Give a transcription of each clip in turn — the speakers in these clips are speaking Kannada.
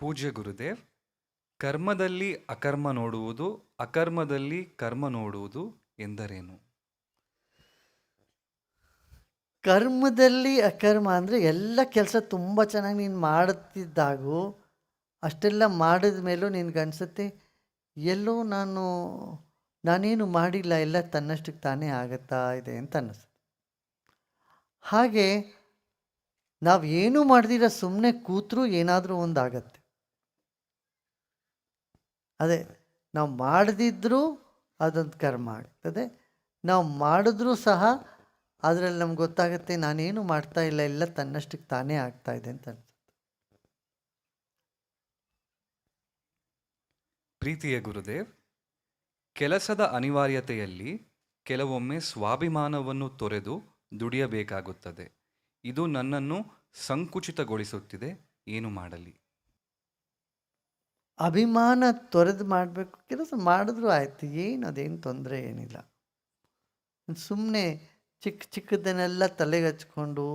ಪೂಜ್ಯ ಗುರುದೇವ್, ಕರ್ಮದಲ್ಲಿ ಅಕರ್ಮ ನೋಡುವುದು, ಅಕರ್ಮದಲ್ಲಿ ಕರ್ಮ ನೋಡುವುದು ಎಂದರೇನು? ಕರ್ಮದಲ್ಲಿ ಅಕರ್ಮ ಅಂದರೆ ಎಲ್ಲ ಕೆಲಸ ತುಂಬ ಚೆನ್ನಾಗಿ ನೀನು ಮಾಡುತ್ತಿದ್ದಾಗೂ ಅಷ್ಟೆಲ್ಲ ಮಾಡಿದ ಮೇಲೂ ನಿನಗನ್ಸುತ್ತೆ ಎಲ್ಲೋ ನಾನು, ನಾನೇನು ಮಾಡಿಲ್ಲ, ಎಲ್ಲ ತನ್ನಷ್ಟಕ್ಕೆ ತಾನೇ ಆಗುತ್ತಾ ಇದೆ ಅಂತ ಅನ್ನಿಸುತ್ತೆ ಹಾಗೆ ನಾವು ಏನೂ ಮಾಡ್ದಿರ ಸುಮ್ಮನೆ ಕೂತರೂ ಏನಾದರೂ ಒಂದು ಆಗತ್ತೆ. ಅದೇ ನಾವು ಮಾಡದಿದ್ದರೂ ಅದೊಂದು ಕರ್ಮ ಆಗ್ತದೆ. ನಾವು ಮಾಡಿದ್ರೂ ಸಹ ಅದರಲ್ಲಿ ನಮ್ಗೆ ಗೊತ್ತಾಗುತ್ತೆ ನಾನೇನು ಮಾಡ್ತಾ ಇಲ್ಲ ಇಲ್ಲ ತನ್ನಷ್ಟಕ್ಕೆ ತಾನೇ ಆಗ್ತಾ ಇದೆ ಅಂತ ಅನ್ಸುತ್ತೆ. ಪ್ರೀತಿಯ ಗುರುದೇವ್, ಕೆಲಸದ ಅನಿವಾರ್ಯತೆಯಲ್ಲಿ ಕೆಲವೊಮ್ಮೆ ಸ್ವಾಭಿಮಾನವನ್ನು ತೊರೆದು ದುಡಿಯಬೇಕಾಗುತ್ತದೆ. ಇದು ನನ್ನನ್ನು ಸಂಕುಚಿತಗೊಳಿಸುತ್ತಿದೆ, ಏನು ಮಾಡಲಿ. ಅಭಿಮಾನ ತೊರೆದು ಮಾಡಬೇಕು, ಕೆಲಸ ಮಾಡಿದ್ರೂ ಆಯ್ತು, ಏನು ಅದೇನು ತೊಂದರೆ ಏನಿಲ್ಲ. ಸುಮ್ಮನೆ ಚಿಕ್ಕ ಚಿಕ್ಕದನ್ನೆಲ್ಲ ತಲೆಗೆ ಹಚ್ಕೊಂಡು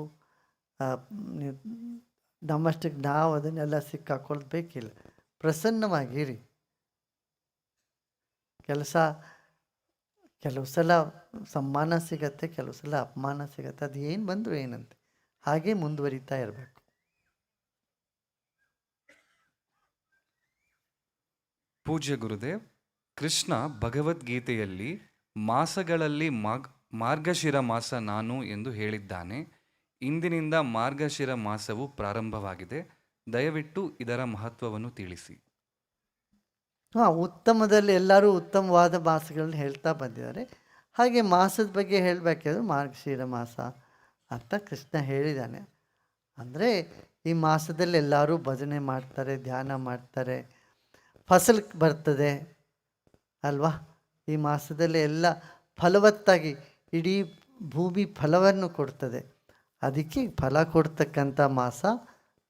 ನಮ್ಮಷ್ಟಕ್ಕೆ ನಾವು ಅದನ್ನೆಲ್ಲ ಸಿಕ್ಕಾಕೊಳ್ಳೋದು ಬೇಕಿಲ್ಲ. ಪ್ರಸನ್ನವಾಗಿರಿ ಕೆಲಸ, ಕೆಲವು ಸಲ ಸಮ್ಮಾನ ಸಿಗತ್ತೆ, ಕೆಲವು ಸಲ ಅಪಮಾನ ಸಿಗತ್ತೆ ಅದು ಏನು ಬಂದರೂ ಏನಂತೆ. ಹಾಗೆ ಮುಂದುವರಿತಾ ಇರಬೇಕು. ಪೂಜ್ಯ ಗುರುದೇವ್, ಕೃಷ್ಣ ಭಗವದ್ಗೀತೆಯಲ್ಲಿ ಮಾಸಗಳಲ್ಲಿ ಮಾಗ್, ಮಾರ್ಗಶಿರ ಮಾಸ ನಾನು ಎಂದು ಹೇಳಿದ್ದಾನೆ. ಇಂದಿನಿಂದ ಮಾರ್ಗಶಿರ ಮಾಸವು ಪ್ರಾರಂಭವಾಗಿದೆ. ದಯವಿಟ್ಟು ಇದರ ಮಹತ್ವವನ್ನು ತಿಳಿಸಿ. ಹಾಂ, ಉತ್ತಮದಲ್ಲಿ ಎಲ್ಲರೂ ಉತ್ತಮವಾದ ಮಾಸಗಳನ್ನು ಹೇಳ್ತಾ ಬಂದಿದ್ದಾರೆ. ಹಾಗೆ ಮಾಸದ ಬಗ್ಗೆ ಹೇಳಬೇಕಾದ್ರೆ ಮಾರ್ಗಶಿರ ಮಾಸ ಅಂತ ಕೃಷ್ಣ ಹೇಳಿದ್ದಾನೆ. ಅಂದರೆ ಈ ಮಾಸದಲ್ಲಿ ಎಲ್ಲರೂ ಭಜನೆ ಮಾಡ್ತಾರೆ, ಧ್ಯಾನ ಮಾಡ್ತಾರೆ. ಫಸಲು ಬರ್ತದೆ ಅಲ್ವಾ? ಈ ಮಾಸದಲ್ಲಿ ಎಲ್ಲ ಫಲವತ್ತಾಗಿ ಇಡೀ ಭೂಮಿ ಫಲವನ್ನು ಕೊಡ್ತದೆ. ಅದಕ್ಕೆ ಫಲ ಕೊಡ್ತಕ್ಕಂಥ ಮಾಸ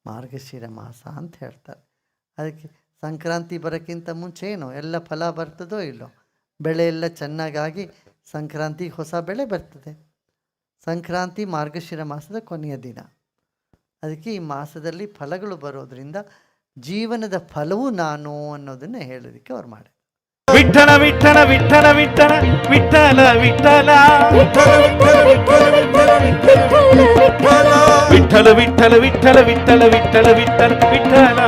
ಮಾರ್ಗಶಿರ ಮಾಸ ಅಂತ ಹೇಳ್ತಾರೆ. ಅದಕ್ಕೆ ಸಂಕ್ರಾಂತಿ ಬರೋಕ್ಕಿಂತ ಮುಂಚೆ ಏನು ಎಲ್ಲ ಫಲ ಬರ್ತದೋ ಇಲ್ಲೋ? ಬೆಳೆ ಎಲ್ಲ ಚೆನ್ನಾಗಾಗಿ ಸಂಕ್ರಾಂತಿ ಹೊಸ ಬೆಳೆ ಬರ್ತದೆ. ಸಂಕ್ರಾಂತಿ ಮಾರ್ಗಶಿರ ಮಾಸದ ಕೊನೆಯ ದಿನ. ಅದಕ್ಕೆ ಈ ಮಾಸದಲ್ಲಿ ಫಲಗಳು ಬರೋದ್ರಿಂದ ಜೀವನದ ಫಲವು ನಾನು ಅನ್ನೋದನ್ನು ಹೇಳೋದಕ್ಕೆ ಅವ್ರು ಮಾಡಿ ವಿಠಲ ವಿಠಲ ವಿಠಲ ವಿಠಲ ವಿಠಲ ವಿಠಲ ವಿಠಲ ವಿಠಲ ವಿಠಲ ವಿಠಲ ವಿಠಲ ವಿಠಲ ವಿಠಲ ವಿಠಲ ವಿಠಲ ವಿಠಲ ವಿಠಲ